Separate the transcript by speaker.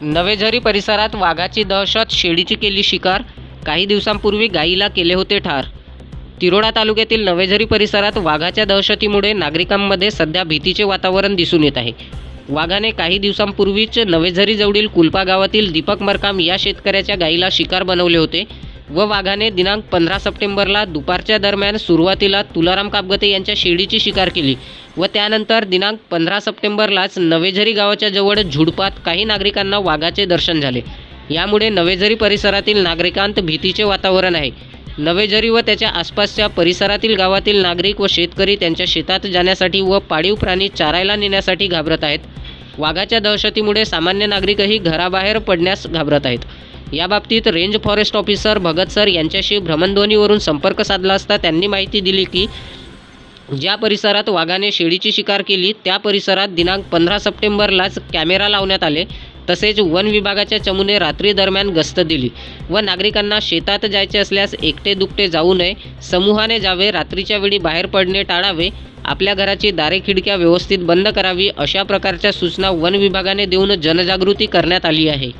Speaker 1: नवेझरी परिसरात वाघाची दहशत शेळीची केली शिकार काही दिवसांपूर्वी गायीला केले होते ठार. तिरोडा तालुक्यातील नवेझरी परिसरात वाघाच्या दहशतीमुळे नागरिकांमध्ये सध्या भीतीचे वातावरण दिसून येत आहे. वाघाने काही दिवसांपूर्वीच नवेझरीजवळील कुलपा गावातील दीपक मरकाम या शेतकऱ्याच्या गायीला शिकार बनवले होते. व वाघाने दिनांक पंधरा सप्टेंबरला दुपारच्या दरम्यान सुरुवातीला तुलाराम कापगते यांच्या शेळीची शिकार केली व त्यानंतर दिनांक पंधरा सप्टेंबरलाच नवेझरी गावाच्या जवळ झुडपात काही नागरिकांना वाघाचे दर्शन झाले. यामुळे नवेझरी परिसरातील नागरिकांत भीतीचे वातावरण आहे. नवेझरी व त्याच्या आसपासच्या परिसरातील गावातील नागरिक व शेतकरी त्यांच्या शेतात जाण्यासाठी व पाळीव प्राणी चारायला नेण्यासाठी घाबरत आहेत. वाघाच्या दहशतीमुळे सामान्य नागरिकही घराबाहेर पडण्यास घाबरत आहेत. याबाबतीत range forest officer Bhagat sir यांच्याशी भ्रमणध्वनीवरून संपर्क साधला असता त्यांनी माहिती दिली की ज्या परिसरात वाघाने शेळीची शिकार केली त्या परिसरात दिनांक पंधरा सप्टेंबरलाच कॅमेरा लावण्यात आले. तसेच वन विभागाच्या चमूने रात्री दरम्यान गस्त दिली व नागरिकांना शेतात जायचे असल्यास एकटे दुकटे जाऊ नये समूहाने जावे रात्रीच्या वेळी बाहेर पडणे टाळावे आपल्या घराची दारे खिडक्या व्यवस्थित बंद करावी अशा प्रकारच्या सूचना वन विभागाने देऊन जनजागृती करण्यात आली आहे.